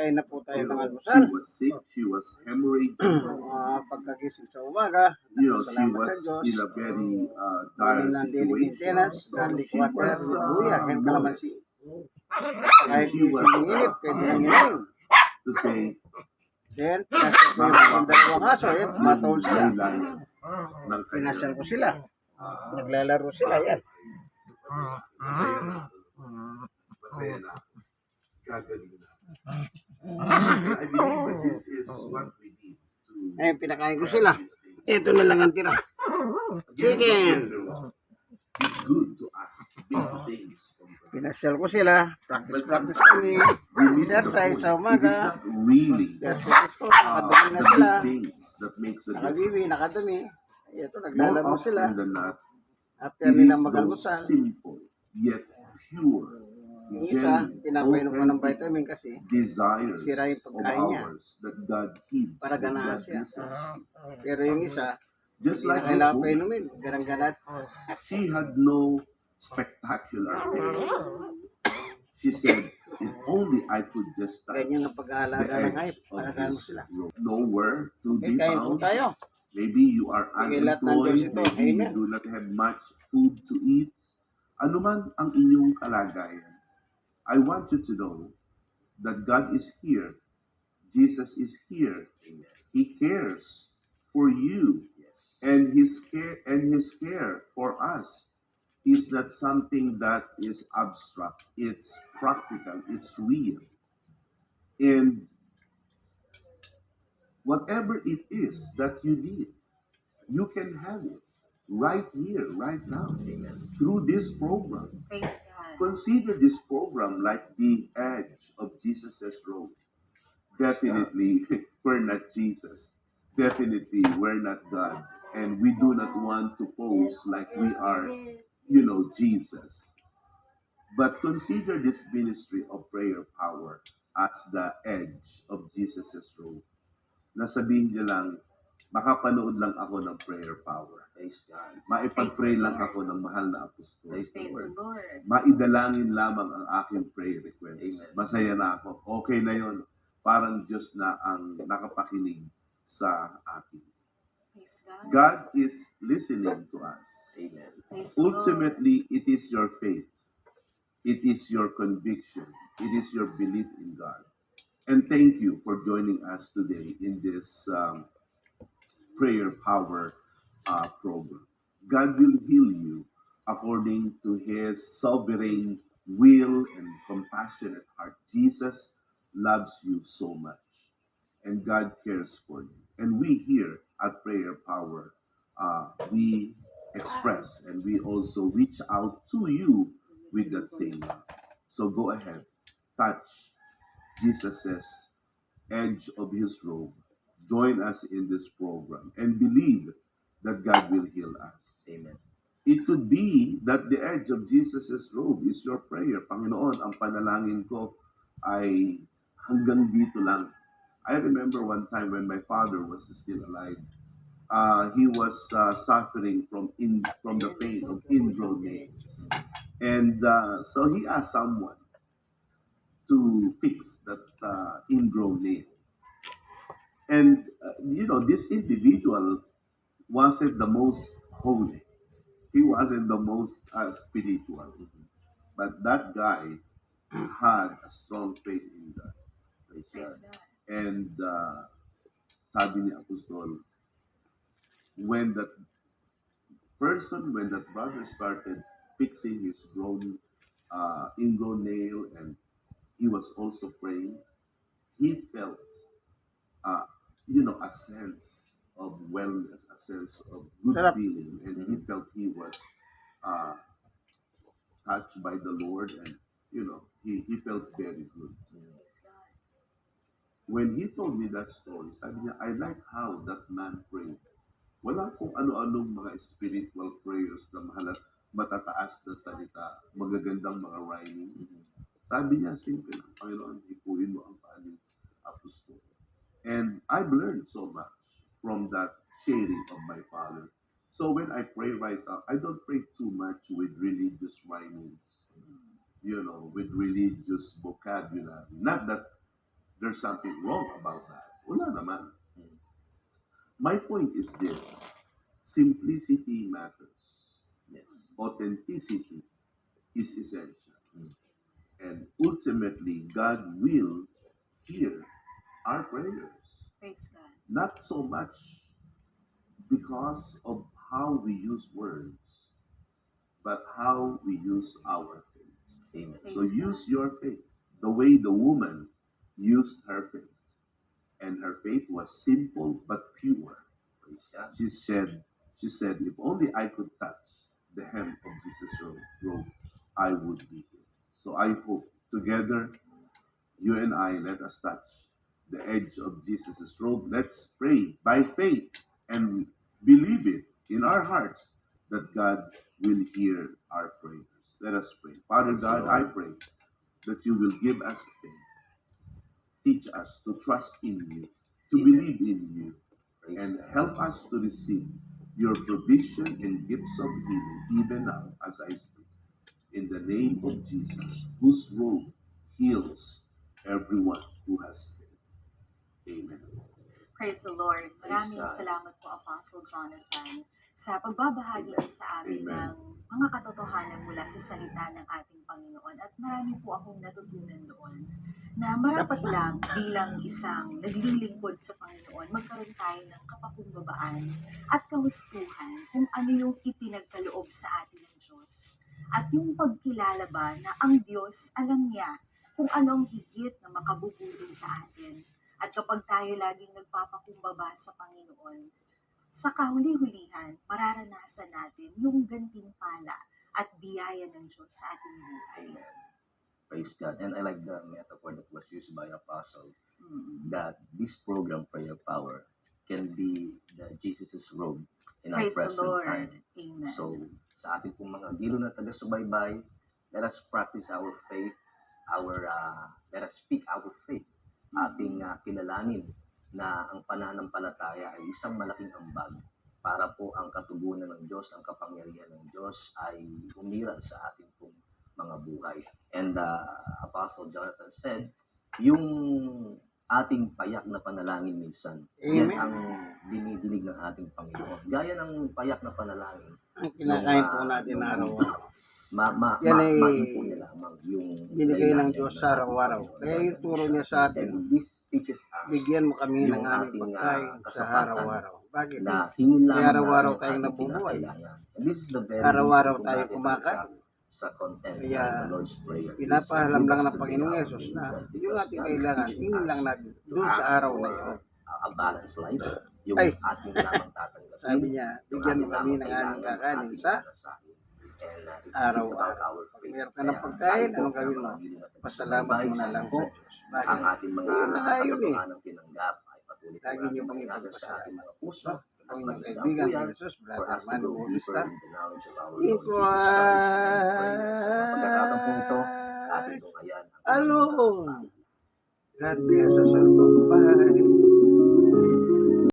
kain na po tayo ng almusal. she was sick. She was hemorrhaging. Uh, pagkagising sa umaga, you know, she was sa Diyos. in a very uh, dire situation. So she was uh, modest Kahit di sumingilit, uh, pwede nang inumin. to say, Then, pinasal ko yung dalawang aso, yan, tumatawol sila. Pinasal ko sila. Naglalaro sila, yan. Masaya na. Masaya na. Gagaling na. I believe that this is what we need to Ayun, pinakain ko sila. Ito na lang ang tira. Chicken! It's good to ask big things from God. Pinasyal ko sila. Practice, practice kami. Exercise sa It is umaga. not really Exercise ko. Nakadumi na the sila. big things that makes the difference. Nakabibi, nakadumi. Ito, naglalaro sila. often than not, After it is nilang those mag-almusal. simple yet pure, Yung isa, pinapainom ko ng vitamin kasi desires Sira yung pagkain niya. Para ganahan siya. to. Pero yung isa, Just like this woman, painumin. Garang-ganat. she had no spectacular thing. She said, if only I could just touch Ganyan ang the pag-aalaga ng hayop. edge of his sila. robe. Nowhere to Okay, be found. tayo. Maybe you are unemployed. Maybe you do not have much food to eat. Ano man ang inyong kalagayan, I want you to know that God is here. Jesus is here. He cares for you. And his care and his care for us is not something that is abstract. It's practical. It's real. And whatever it is that you need, you can have it right here, right now, through this program. Praise. Consider this program like the edge of Jesus' road. Definitely, we're not Jesus. Definitely, we're not God. And we do not want to pose like we are, you know, Jesus. But consider this ministry of prayer power as the edge of Jesus' road. Nasabihin niyo lang, makapanood lang ako ng prayer power. Praise God. Maipag-pray lang ako ng mahal na apostol. Praise the Lord. Lord. Maidalangin lamang ang aking prayer request. Amen. Masaya na ako. Okay na yon. Parang Diyos na ang nakapakinig sa akin. God. God is listening to us. Amen. Praise the Lord. Ultimately, it is your faith. It is your conviction. It is your belief in God. And thank you for joining us today in this um, prayer power uh, program. God will heal you according to his sovereign will and compassionate heart. Jesus loves you so much, and God cares for you. And we here at Prayer Power, uh, we express and we also reach out to you with that same love. So go ahead, touch Jesus' edge of his robe. Join us in this program and believe that God will heal us. Amen. It could be that the edge of Jesus' robe is your prayer. Panginoon, ang panalangin ko ay hanggang dito lang. I remember one time when my father was still alive, uh, he was uh, suffering from in from the pain of ingrown nails. And uh, so he asked someone to fix that uh, ingrown nail. And, uh, you know, this individual wasn't the most holy. He wasn't the most uh, spiritual. But that guy had a strong faith in God. Praise Praise God. God. And uh, sabi ni Apostol, when that person, when that brother started fixing his grown, uh, ingrown nail and he was also praying, he felt, uh, you know, a sense of wellness, a sense of good Sarap. feeling, and he felt he was uh, touched by the Lord, and you know, he, he felt very good. When he told me that story, sabi niya, I like how that man prayed. Wala kung ano-anong mga spiritual prayers na mahalat, matataas na salita, magagandang mga rhyming. Sabi niya, simple lang, Panginoon, ipuin mo ang paaling apostol. And I've learned so much from that sharing of my father. So when I pray right now, I don't pray too much with religious rhymings, you know, with religious vocabulary. Not that there's something wrong about that. Wala naman. My point is this. Simplicity matters. Yes. Authenticity is essential. And ultimately, God will hear our prayers. Praise God. Not so much because of how we use words, but how we use our faith. Amen. So use your faith the way the woman used her faith. And her faith was simple but pure. She said, she said, if only I could touch the hem of Jesus' robe, I would be healed. So I hope together, you and I, let us touch the edge of Jesus' robe. Let's pray by faith and believe it in our hearts that God will hear our prayers. Let us pray. Father God, I pray that you will give us faith. Teach us to trust in you, to believe in you, and help us to receive your provision and gifts of healing even now as I speak. In the name of Jesus, whose robe heals everyone who has. Amen. Praise the Lord. Maraming God. salamat po, Apostle Jonathan, sa pagbabahagi niyo sa amin Amen. ng mga katotohanan mula sa salita ng ating Panginoon. At marami po akong natutunan doon na marapat lang bilang isang naglilingkod sa Panginoon, magkaroon tayo ng kapakumbabaan at kahustuhan kung ano yung ipinagkaloob sa atin ng Diyos. At yung pagkilala ba na ang Diyos alam niya kung ano ang higit na makabubuti sa atin. At kapag tayo laging nagpapakumbaba sa Panginoon, sa kahuli-hulihan, mararanasan natin yung gantimpala at biyaya ng Diyos sa ating buhay. Amen. Praise God. And I like the metaphor that was used by Apostle Mm. that this program, Prayer Power, can be the Jesus' robe in our Praise the present Lord. time. Amen. So, sa ating pong mga dilo na taga-subaybay, let us practice our faith, our, uh, let us speak our faith. Ating kilalanin na ang pananampalataya ay isang malaking ambag para po ang katugunan ng Diyos, ang kapangyarihan ng Diyos ay umiral sa ating pong mga buhay. And uh, Apostle Jonathan said, yung ating payak na panalangin minsan, yan ang dinidinig ng ating Panginoon. Gaya ng payak na panalangin, Ang kinakain po ah, natin yung- araw-araw. ma, ma, Yan ma, ay lamang yung Binigay ng Diyos sa araw-araw. Kaya yung turo niya sa atin, And this teaches bigyan mo kami ng aming ah, pagkain sa araw-araw. Bakit? Kaya araw-araw tayong nabubuhay. Araw-araw tayo kumakain. Kaya, is, lang ng Panginoong Yesus na yung ating kailangan, us lang natin doon sa araw na yun. Ay. Sabi niya, bigyan mo kami ng aming kakanin sa araw-araw. Pag ka ng pagkain, anong gawin mo? Pasalamat mo na lang sa Diyos. ang Bakit? ating mga Yun na nga yun eh. Lagi niyo pang ipagpasalamat. at Ang inyong kaibigan, kay Jesus, Brother Manny Bautista. in the knowledge of our Lord Iko Jesus Christ and pray. Sa pagkakataon po ito, ating ay tungayan ang alone. God bless us all. Bye.